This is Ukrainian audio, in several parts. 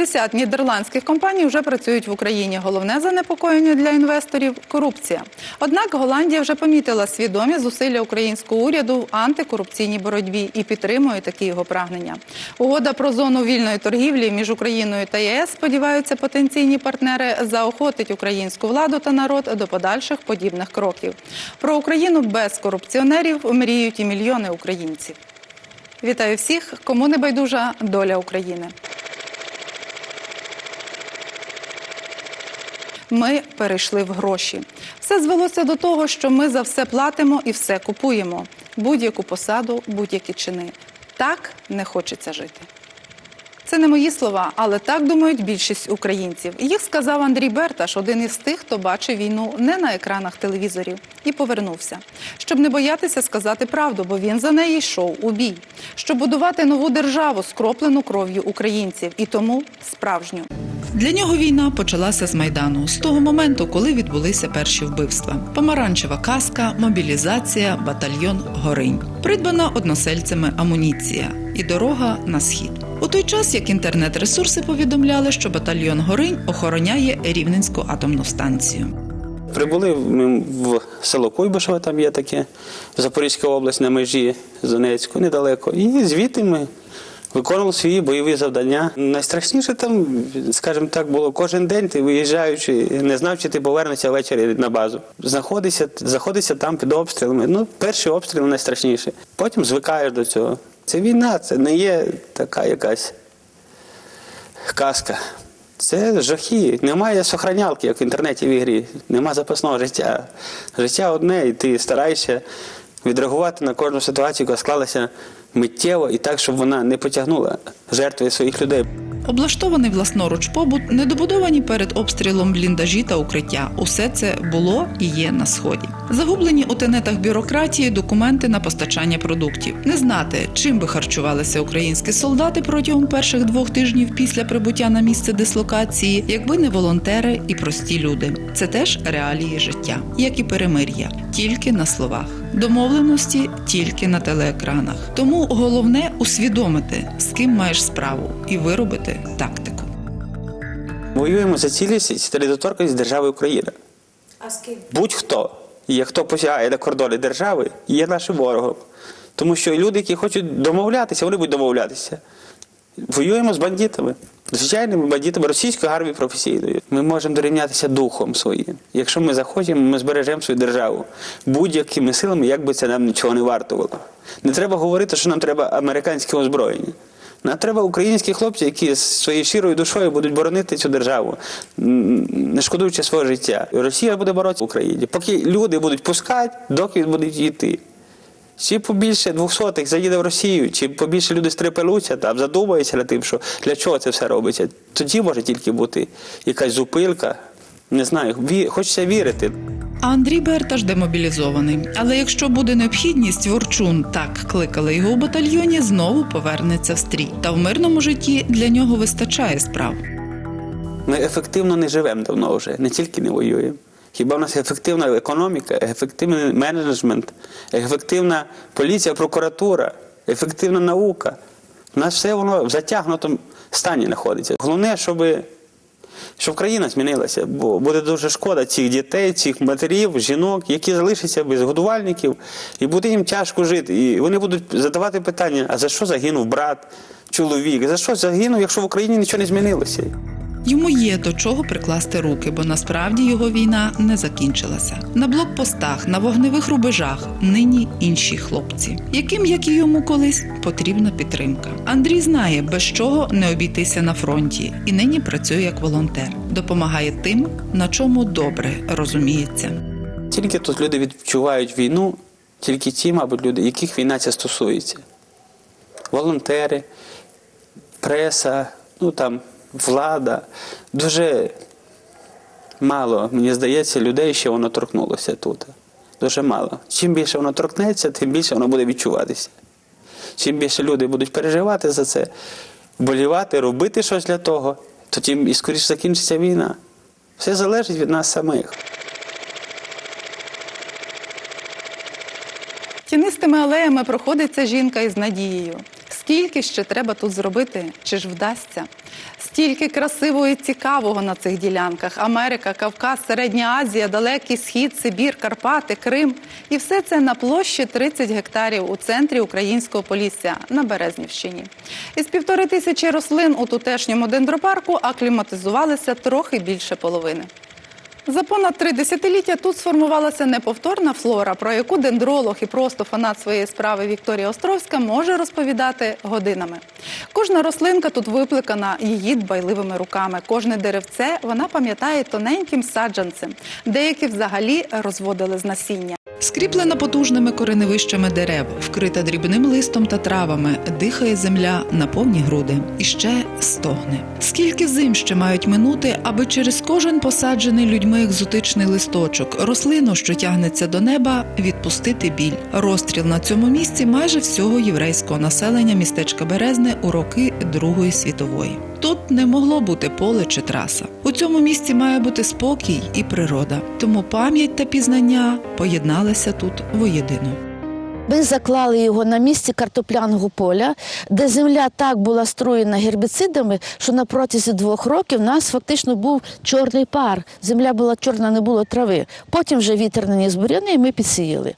50 нідерландських компаній вже працюють в Україні. Головне занепокоєння для інвесторів корупція. Однак Голландія вже помітила свідомі зусилля українського уряду в антикорупційній боротьбі і підтримує такі його прагнення. Угода про зону вільної торгівлі між Україною та ЄС сподіваються потенційні партнери заохотить українську владу та народ до подальших подібних кроків. Про Україну без корупціонерів мріють і мільйони українців. Вітаю всіх, кому не байдужа доля України. Ми перейшли в гроші. Все звелося до того, що ми за все платимо і все купуємо. Будь-яку посаду, будь-які чини. Так не хочеться жити. Це не мої слова, але так думають більшість українців. Їх сказав Андрій Берташ, один із тих, хто бачив війну не на екранах телевізорів, і повернувся, щоб не боятися сказати правду, бо він за неї йшов у бій, щоб будувати нову державу, скроплену кров'ю українців, і тому справжню. Для нього війна почалася з майдану, з того моменту, коли відбулися перші вбивства: помаранчева каска, мобілізація, батальйон Горинь, придбана односельцями амуніція і дорога на схід. У той час, як інтернет-ресурси повідомляли, що батальйон Горинь охороняє Рівненську атомну станцію. Прибули ми в село Куйбишеве, там є таке, Запорізька область на межі з Донецьку, недалеко. І звідти ми виконували свої бойові завдання. Найстрашніше там, скажімо так, було кожен день, ти виїжджаючи, не знав, чи ти повернешся ввечері на базу. Знаходишся, заходишся там під обстрілами. Ну, перший обстріл найстрашніший. Потім звикаєш до цього. Це війна, це не є така якась казка. Це жахи. Немає сохранялки, як в інтернеті в ігрі. Нема запасного життя. Життя одне, і ти стараєшся відреагувати на кожну ситуацію, яка склалася миттєво і так, щоб вона не потягнула жертви своїх людей. Облаштований власноруч побут, недобудовані перед обстрілом бліндажі та укриття. Усе це було і є на сході. Загублені у тенетах бюрократії документи на постачання продуктів. Не знати, чим би харчувалися українські солдати протягом перших двох тижнів після прибуття на місце дислокації, якби не волонтери і прості люди. Це теж реалії життя, як і перемир'я, тільки на словах. Домовленості тільки на телеекранах. Тому головне усвідомити, з ким маєш справу, і виробити тактику. Воюємо за цілісність та недоторканість держави Україна. А з ким? Будь-хто, і хто посягає на кордони держави, є нашим ворогом. Тому що люди, які хочуть домовлятися, вони будуть домовлятися. Воюємо з бандитами, звичайними бандитами російської армії професійної. Ми можемо дорівнятися духом своїм. Якщо ми захочемо, ми збережемо свою державу будь-якими силами, як би це нам нічого не вартувало. Не треба говорити, що нам треба американське озброєння. Нам треба українські хлопці, які з своєю щирою душою будуть боронити цю державу, не шкодуючи свого життя. Росія буде боротися в Україні. Поки люди будуть пускати, доки будуть йти. Чи побільше двохсотих заїде в Росію, чи побільше люди стрепелуться, там задумаються над тим, що для чого це все робиться. Тоді може тільки бути якась зупилка. Не знаю, ві... хочеться вірити. А Андрій Берташ демобілізований. Але якщо буде необхідність, Ворчун так кликали його у батальйоні, знову повернеться в стрій. Та в мирному житті для нього вистачає справ. Ми ефективно не живемо давно вже, не тільки не воюємо. Хіба в нас ефективна економіка, ефективний менеджмент, ефективна поліція, прокуратура, ефективна наука. У нас все воно в затягнутому стані знаходиться. Головне, щоб, щоб країна змінилася, бо буде дуже шкода цих дітей, цих матерів, жінок, які залишаться без годувальників, і буде їм тяжко жити. І вони будуть задавати питання: а за що загинув брат, чоловік? За що загинув, якщо в Україні нічого не змінилося? Йому є до чого прикласти руки, бо насправді його війна не закінчилася. На блокпостах, на вогневих рубежах нині інші хлопці, яким, як і йому колись, потрібна підтримка. Андрій знає, без чого не обійтися на фронті, і нині працює як волонтер, допомагає тим, на чому добре розуміється. Тільки тут люди відчувають війну, тільки ті, мабуть, люди, яких війна ця стосується. Волонтери, преса, ну там влада. Дуже мало, мені здається, людей ще воно торкнулося тут. Дуже мало. Чим більше воно торкнеться, тим більше воно буде відчуватися. Чим більше люди будуть переживати за це, болівати, робити щось для того, то тим і скоріше закінчиться війна. Все залежить від нас самих. Тінистими алеями проходиться жінка із надією. Скільки ще треба тут зробити? Чи ж вдасться? Стільки Стільки красивого і цікавого на цих ділянках: Америка, Кавказ, Середня Азія, Далекий Схід, Сибір, Карпати, Крим. І все це на площі 30 гектарів у центрі українського полісся на Березнівщині. Із півтори тисячі рослин у тутешньому дендропарку акліматизувалися трохи більше половини. За понад три десятиліття тут сформувалася неповторна флора, про яку дендролог і просто фанат своєї справи Вікторія Островська може розповідати годинами. Кожна рослинка тут випликана її дбайливими руками. Кожне деревце вона пам'ятає тоненьким саджанцем. Деякі взагалі розводили з насіння. Скріплена потужними кореневищами дерев, вкрита дрібним листом та травами, дихає земля на повні груди і ще стогне. Скільки зим ще мають минути, аби через кожен посаджений людьми екзотичний листочок, рослину, що тягнеться до неба, відпустити біль. Розстріл на цьому місці майже всього єврейського населення містечка Березне у роки Другої світової. Тут не могло бути поле чи траса. У цьому місці має бути спокій і природа. Тому пам'ять та пізнання поєдналися тут воєдино. Ми заклали його на місці картопляного поля, де земля так була струєна гербіцидами, що на протязі двох років у нас фактично був чорний пар. Земля була чорна, не було трави. Потім вже вітер наніс буряни, і ми підсіяли.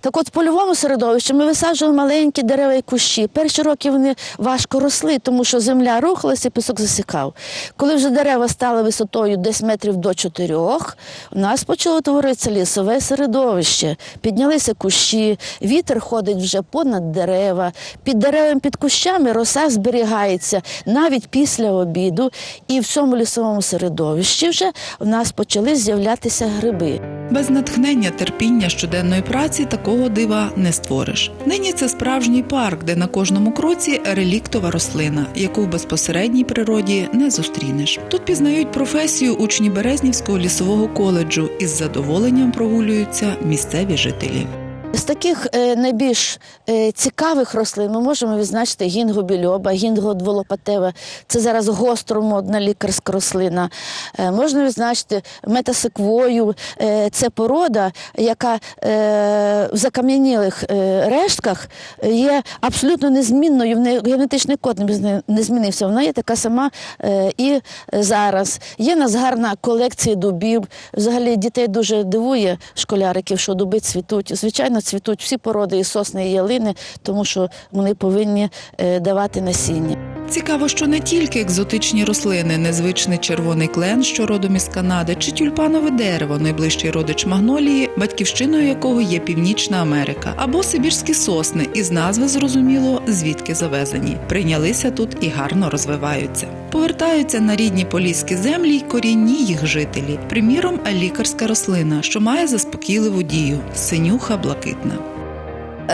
Так от в польовому середовищі ми висаджували маленькі дерева і кущі. Перші роки вони важко росли, тому що земля рухалася, і пісок засікав. Коли вже дерева стали висотою десь метрів до чотирьох, у нас почало творитися лісове середовище. Піднялися кущі, вітер ходить вже понад дерева. Під деревами, під кущами роса зберігається навіть після обіду. І в цьому лісовому середовищі вже в нас почали з'являтися гриби. Без натхнення, терпіння щоденної праці такого дива не створиш. Нині це справжній парк, де на кожному кроці реліктова рослина, яку в безпосередній природі не зустрінеш. Тут пізнають професію учні Березнівського лісового коледжу і з задоволенням прогулюються місцеві жителі. З таких е, найбільш е, цікавих рослин ми можемо відзначити гінго більоба, гінго дволопатева. Це зараз гостро модна лікарська рослина. Е, можна відзначити метасеквою. Це порода, яка в закам'янілих рештках є абсолютно незмінною. В неї генетичний код не змінився. Вона є така сама і зараз. Є нас гарна колекція дубів. Взагалі дітей дуже дивує школяриків, що дуби цвітуть. Звичайно, цвітуть всі породи і сосни, і ялини, тому що вони повинні е, давати насіння. Цікаво, що не тільки екзотичні рослини, незвичний червоний клен, що родом із Канади, чи тюльпанове дерево, найближчий родич магнолії, батьківщиною якого є Північна Америка, або сибірські сосни, із назви зрозуміло, звідки завезені. Прийнялися тут і гарно розвиваються. Повертаються на рідні поліські землі й корінні їх жителі. Приміром, лікарська рослина, що має заспокійливу дію синюха блакитна.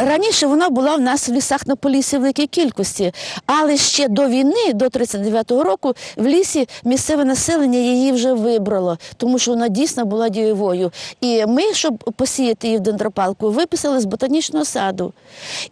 Раніше вона була в нас в лісах на полісі великій кількості, але ще до війни, до 39-го року, в лісі місцеве населення її вже вибрало, тому що вона дійсно була дієвою. І ми, щоб посіяти її в дендропалку, виписали з ботанічного саду.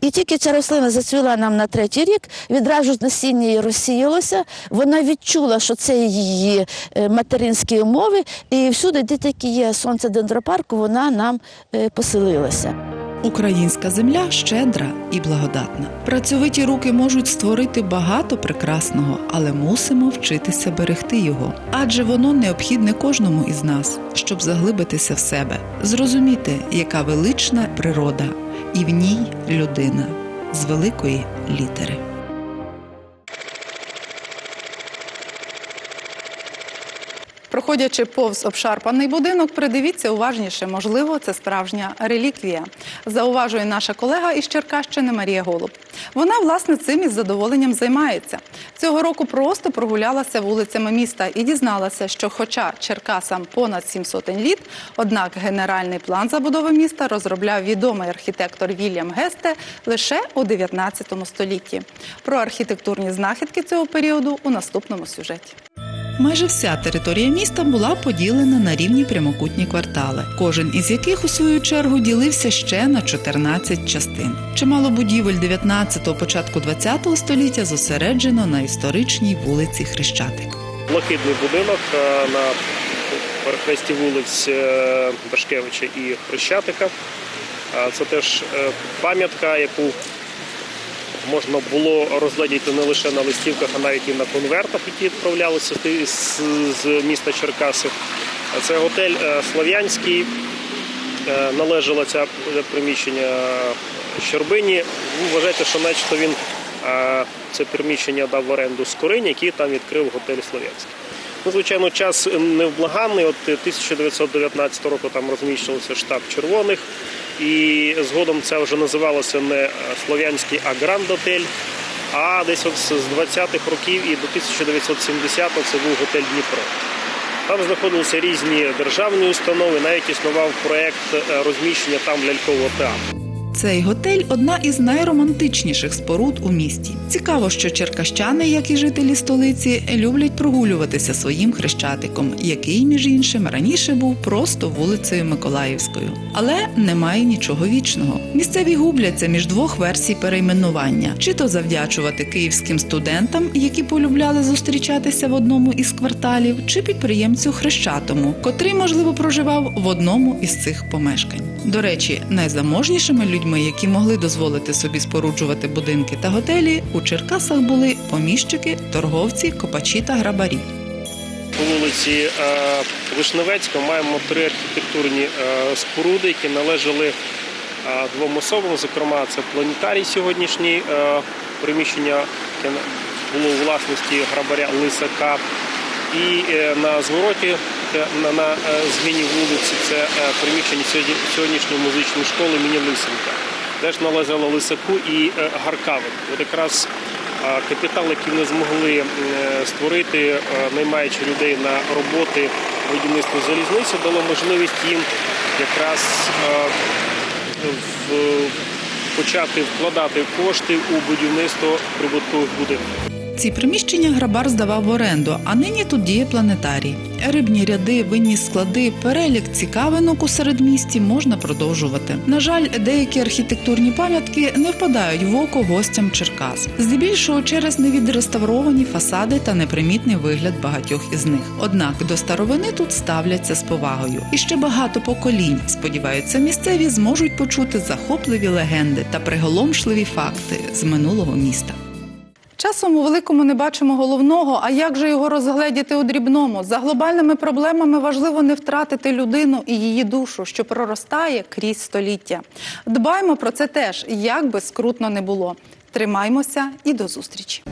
І тільки ця рослина зацвіла нам на третій рік, відразу насіння її розсіялося. Вона відчула, що це її е, материнські умови, і всюди, де тільки є сонце дендропарку, вона нам е, поселилася. Українська земля щедра і благодатна. Працьовиті руки можуть створити багато прекрасного, але мусимо вчитися берегти його, адже воно необхідне кожному із нас, щоб заглибитися в себе, зрозуміти, яка велична природа, і в ній людина з великої літери. Проходячи повз обшарпаний будинок, придивіться уважніше, можливо, це справжня реліквія. Зауважує наша колега із Черкащини Марія Голуб. Вона, власне, цим із задоволенням займається. Цього року просто прогулялася вулицями міста і дізналася, що, хоча Черкасам понад сім сотень літ, однак генеральний план забудови міста розробляв відомий архітектор Вільям Гесте лише у 19 столітті. Про архітектурні знахідки цього періоду у наступному сюжеті. Майже вся територія міста була поділена на рівні прямокутні квартали, кожен із яких у свою чергу ділився ще на 14 частин. Чимало будівель 19-го, початку 20-го століття зосереджено на історичній вулиці Хрещатик. блакитний будинок е, на перехресті вулиць е, Дашкевича і Хрещатика. Е, Це теж пам'ятка, яку можна було розглядіти не лише на листівках, а навіть і на конвертах, які відправлялися з, міста Черкаси. Це готель е, Слов'янський. Е, Належало це приміщення Щербині. Ви вважаєте, що начебто він е, це приміщення дав в оренду Скорині, який там відкрив готель Слов'янський. Ну, звичайно, час невблаганний. От 1919 року там розміщувався штаб червоних, і згодом це вже називалося не Слов'янський, а Гранд Отель. А десь от з 20-х років і до 1970-го це був готель Дніпро. Там знаходилися різні державні установи, навіть існував проект е, розміщення там лялькового театру. Цей готель одна із найромантичніших споруд у місті. Цікаво, що черкащани, як і жителі столиці, люблять прогулюватися своїм хрещатиком, який, між іншим, раніше був просто вулицею Миколаївською. Але немає нічого вічного. Місцеві губляться між двох версій перейменування: чи то завдячувати київським студентам, які полюбляли зустрічатися в одному із кварталів, чи підприємцю хрещатому, котрий, можливо, проживав в одному із цих помешкань. До речі, найзаможнішими людьми, які могли дозволити собі споруджувати будинки та готелі, у Черкасах були поміщики, торговці, копачі та грабарі. По вулиці е, Вишневецька маємо три архітектурні е, споруди, які належали е, двом особам. Зокрема, це планетарій сьогоднішній приміщення, яке було у власності грабаря Лисака. І на звороті е, на, е, зміні вулиці це е, приміщення сьогоднішньої музичної школи імені Лисенка. Теж належало Лисаку і е, От якраз капітал, який вони змогли створити, наймаючи людей на роботи будівництва залізниці, дало можливість їм якраз в- почати вкладати кошти у будівництво прибуткових будинків. Ці приміщення грабар здавав в оренду, а нині тут діє планетарій. Рибні ряди, винні склади, перелік цікавинок у середмісті можна продовжувати. На жаль, деякі архітектурні пам'ятки не впадають в око гостям Черкас, здебільшого через невідреставровані фасади та непримітний вигляд багатьох із них. Однак до старовини тут ставляться з повагою. І ще багато поколінь, сподіваються, місцеві зможуть почути захопливі легенди та приголомшливі факти з минулого міста. Часом у великому не бачимо головного, а як же його розгледіти у дрібному? За глобальними проблемами важливо не втратити людину і її душу, що проростає крізь століття. Дбаймо про це теж, як би скрутно не було. Тримаймося і до зустрічі.